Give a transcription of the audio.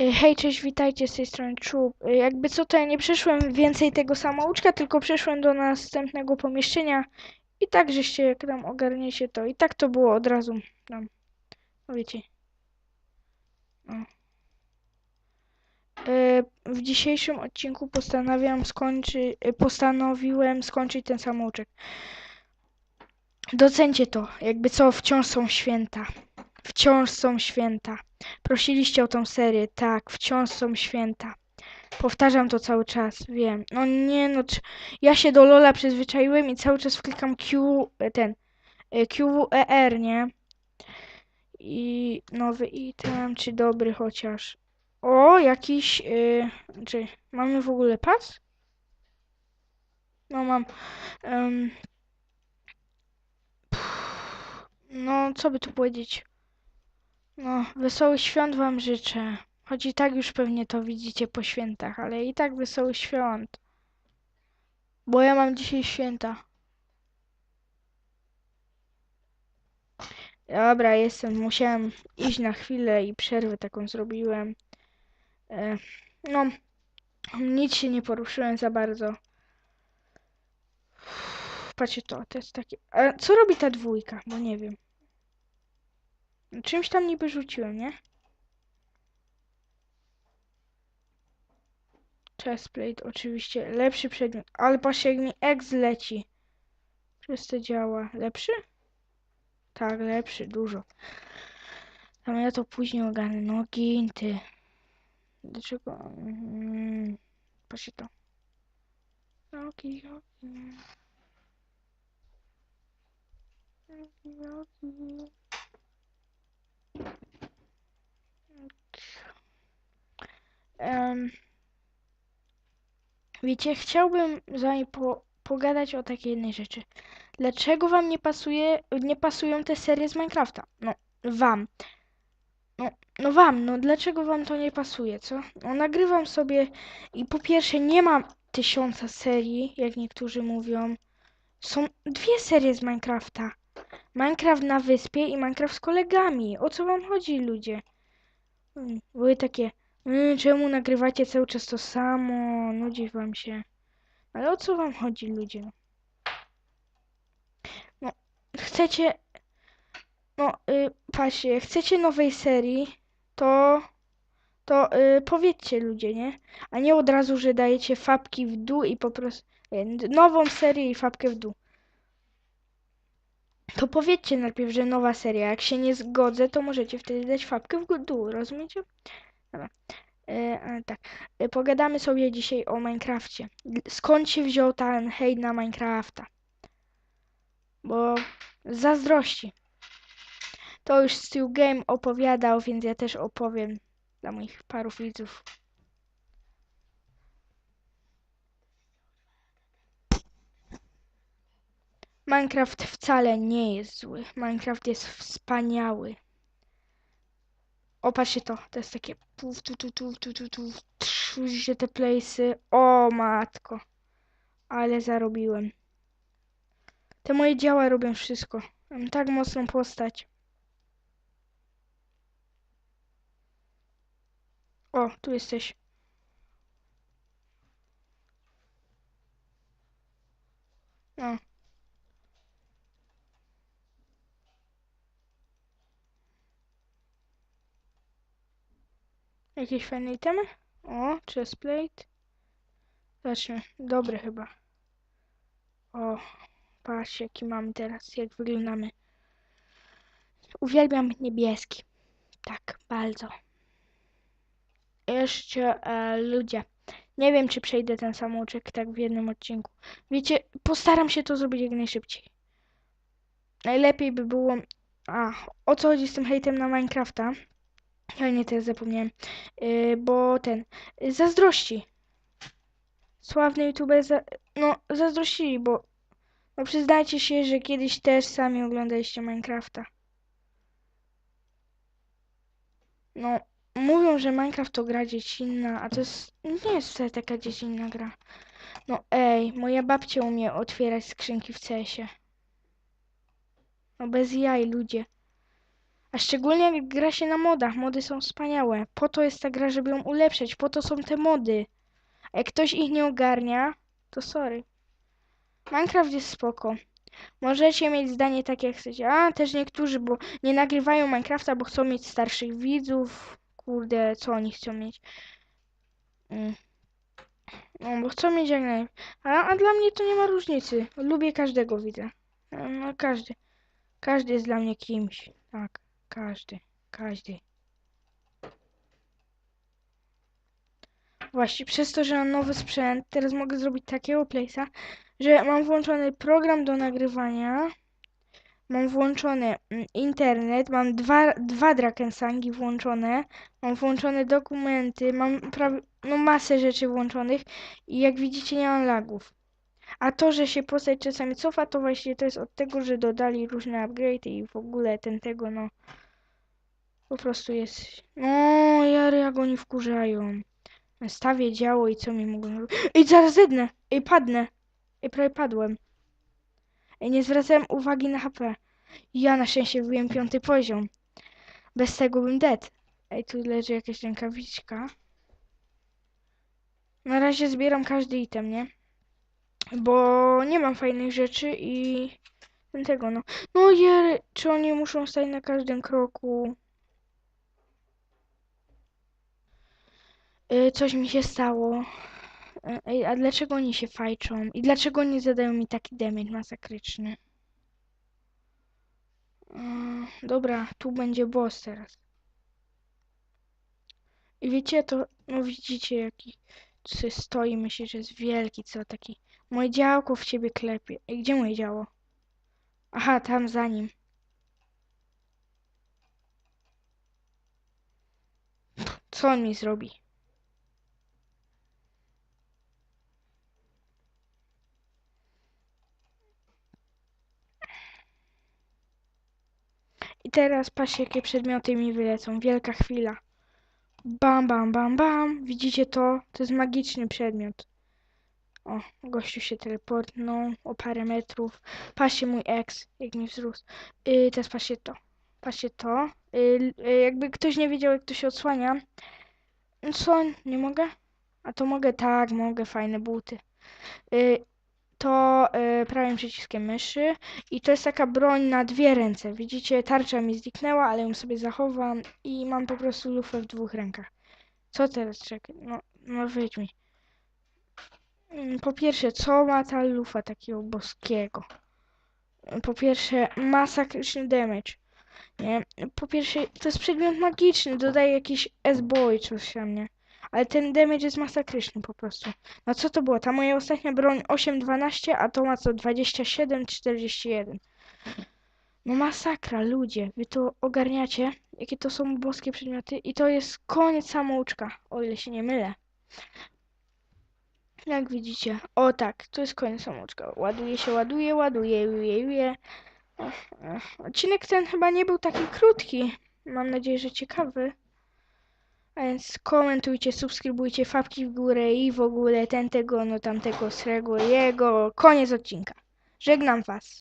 Y, Hej, cześć, witajcie z tej strony Czub. Y, Jakby co, to ja nie przeszłem więcej tego samouczka, tylko przeszłem do następnego pomieszczenia i tak, żeście jak tam ogarniecie to. I tak to było od razu tam. No wiecie. No. W dzisiejszym odcinku postanawiam skończyć, postanowiłem skończyć ten samouczek. Docencie to, jakby co, wciąż są święta. Wciąż są święta. Prosiliście o tą serię, tak, wciąż są święta. Powtarzam to cały czas, wiem. No nie no, ja się do Lola przyzwyczaiłem i cały czas wklikam Q, e, ten, e, QWER, nie? I nowy item, czy dobry chociaż. O, jakiś, y, czy mamy w ogóle pas? No mam, em, no co by tu powiedzieć? No, wesołych świąt wam życzę. Choć i tak już pewnie to widzicie po świętach, ale i tak wesołych świąt. Bo ja mam dzisiaj święta. Dobra, jestem. Musiałem iść na chwilę i przerwę taką zrobiłem. E, no, nic się nie poruszyłem za bardzo. Patrzcie to, to jest takie... A co robi ta dwójka? Bo nie wiem. Czymś tam niby rzuciłem, nie? Chestplate, oczywiście. Lepszy przedmiot. Ale patrzcie, jak mi X leci. Przez to działa. Lepszy? Tak, lepszy, dużo. A ja to później ogarnę. No ginty. Dlaczego? Mm, patrzcie to. Nogi, nogi. Nogi, nogi. Em, wiecie, chciałbym z wami po, pogadać o takiej jednej rzeczy. Dlaczego wam nie pasuje, nie pasują te serie z Minecrafta? No, wam. No, no wam, no dlaczego wam to nie pasuje, co? No nagrywam sobie i po pierwsze nie mam tysiąca serii, jak niektórzy mówią. Są dwie serie z Minecrafta. Minecraft na wyspie i Minecraft z kolegami. O co wam chodzi, ludzie? Hmm, Były takie, "Mm, czemu nagrywacie cały czas to samo? Nudzi wam się. Ale o co wam chodzi, ludzie? No, chcecie, no, y, patrzcie, chcecie nowej serii, to, to y, powiedzcie ludzie, nie? A nie od razu, że dajecie fapki w dół i po prostu, y, nową serię i fapkę w dół. To powiedzcie najpierw, że nowa seria. Jak się nie zgodzę, to możecie wtedy dać fapkę w dół, rozumiecie? Dobra. E, tak. E, pogadamy sobie dzisiaj o Minecrafcie. Skąd się wziął ten hejt na Minecrafta? Bo zazdrości. To już Stu Game opowiadał, więc ja też opowiem dla moich paru widzów. Minecraft wcale nie jest zły. Minecraft jest wspaniały. O, patrzcie to. To jest takie puf, tu, tu, tu, tu, tu, tu. Widzicie te place'y? O, matko. Ale zarobiłem. Te moje działa robią wszystko. Mam tak mocną postać. O, tu jesteś. No. Jakieś fajne itemy? O, chestplate. Zobaczmy. Dobry chyba. O, patrz jaki mamy teraz, jak wyglądamy. Uwielbiam niebieski. Tak, bardzo. Jeszcze e, ludzie. Nie wiem, czy przejdę ten samouczek tak w jednym odcinku. Wiecie, postaram się to zrobić jak najszybciej. Najlepiej by było... A, o co chodzi z tym hejtem na Minecrafta? Ja nie teraz zapomniałem. Yy, bo ten... Yy, zazdrości. Sławny youtuber za... No, zazdrościli, bo... No przyznajcie się, że kiedyś też sami oglądaliście Minecrafta. No, mówią, że Minecraft to gra dziecinna, a to jest... Nie jest wcale taka dziecinna gra. No ej, moja babcia umie otwierać skrzynki w CS-ie. No bez jaj, ludzie. A szczególnie jak gra się na modach. Mody są wspaniałe. Po to jest ta gra, żeby ją ulepszać. Po to są te mody. A jak ktoś ich nie ogarnia, to sorry. Minecraft jest spoko. Możecie mieć zdanie takie jak chcecie. A, też niektórzy, bo nie nagrywają Minecrafta, bo chcą mieć starszych widzów. Kurde, co oni chcą mieć? Mm. No, bo chcą mieć jak naj... A, a dla mnie to nie ma różnicy. Lubię każdego widza. No, no każdy. Każdy jest dla mnie kimś. Tak, każdy. Każdy. Właśnie, przez to, że mam nowy sprzęt, teraz mogę zrobić takiego place'a, że mam włączony program do nagrywania, mam włączony mm, internet, mam dwa, dwa Drakensangi włączone, mam włączone dokumenty, mam prawie, no masę rzeczy włączonych i jak widzicie nie mam lagów. A to, że się postać czasami cofa, to właśnie to jest od tego, że dodali różne upgrade i w ogóle ten tego, no po prostu jest... No, jary jak oni wkurzają. Stawię działo i co mi mogą robić? Ej, zaraz zednę! Ej, padnę! Ej, prawie padłem. Ej, nie zwracałem uwagi na HP. Ja na szczęście byłem piąty poziom. Bez tego bym dead. Ej, tu leży jakaś rękawiczka. Na razie zbieram każdy item, nie? Bo nie mam fajnych rzeczy i... tego, no. No jery, czy oni muszą stać na każdym kroku? Y, coś mi się stało. Ej, a dlaczego oni się fajczą? I dlaczego nie zadają mi taki damage masakryczny? Mm, Dobra, tu będzie boss teraz. I wiecie, to, no widzicie jaki sobie stoi, myśli, że jest wielki, co taki. Moje działko w ciebie klepie. Ej, gdzie moje działo? Aha, tam za nim. Co on mi zrobi? I teraz patrzcie, jakie przedmioty mi wylecą. Wielka chwila. Bam, bam, bam, bam. Widzicie to? To jest magiczny przedmiot. O, gościu się teleportnął o parę metrów. Patrzcie mój ex, jak mi wzrósł. Yy, teraz patrzcie to. Patrzcie to. Yy, jakby ktoś nie wiedział, jak to się odsłania. Co? Nie mogę? A to mogę? Tak, mogę. Fajne buty. Yy, to yy, prawym przyciskiem myszy. I to jest taka broń na dwie ręce. Widzicie, tarcza mi zniknęła, ale ją sobie zachowam. I mam po prostu lufę w dwóch rękach. Co teraz? Czekaj. No, no wyjdź mi. Mm, Po pierwsze, co ma ta lufa takiego boskiego? Po pierwsze, masakryczny damage. Nie? Po pierwsze, to jest przedmiot magiczny, dodaje jakiś S-boy coś tam, nie? Ale ten damage jest masakryczny po prostu. No co to było? Ta moja ostatnia broń 8-12, a to ma co 27-41. No masakra, ludzie. Wy to ogarniacie? Jakie to są boskie przedmioty? I to jest koniec samouczka, o ile się nie mylę. Jak widzicie. O tak, to jest koniec samouczka. Ładuje się, ładuje, ładuje. Ech, ech. Odcinek ten chyba nie był taki krótki. Mam nadzieję, że ciekawy. A więc komentujcie, subskrybujcie, fapki w górę i w ogóle ten, tego, no tamtego, srego, jego. Koniec odcinka. Żegnam was.